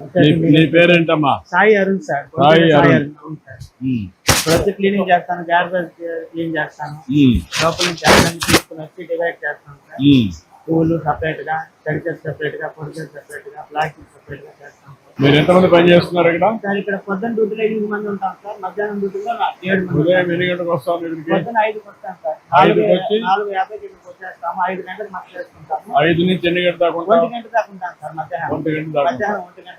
నీ- పేరేంటమ్మా? సాయి అరుణ్ సార్. సాయి అరుణ్. వచ్చి క్లీనింగ్ చేస్తాను గార్బేజ్ క్లీన్ చేస్తాను. లోపల నుంచి తీసుకుని వచ్చి డివైడ్ చేస్తాను సార్. పూలు సపరేట్గా తడిచెలు సపరేట్గా పొడిచెలు సపరేట్గా ప్లాస్టిక్ సపరేట్గా చేస్తాం మీరు ఎంతమంది పని చేస్తున్నారు ఇక్కడ? సార్ ఇక్కడ పొద్దున్న డ్యూటీలో ఎనిమిది మంది ఉంటాం సార్ మధ్యాహ్నం డ్యూటీలో నా- ఏడు మంది ఉదయం ఉంటాం. ఎన్ని గంటలకు పొద్దున్న ఐదుకి వస్తాం సార్. నాలుగు యాభైకి ఇక్కడికి వచ్చేస్తాము ఐదు గంటలకు మాకు చేసుకుంటాము ఐదు నుంచి ఎన్ని గంటల దాకా ఉంటావు? ఒంటి గంట దాకా ఉంటాం సార్ మధ్యాహ్నం. ఒంటి గంట దాకా మధ్యాహ్నం ఒంటి గంట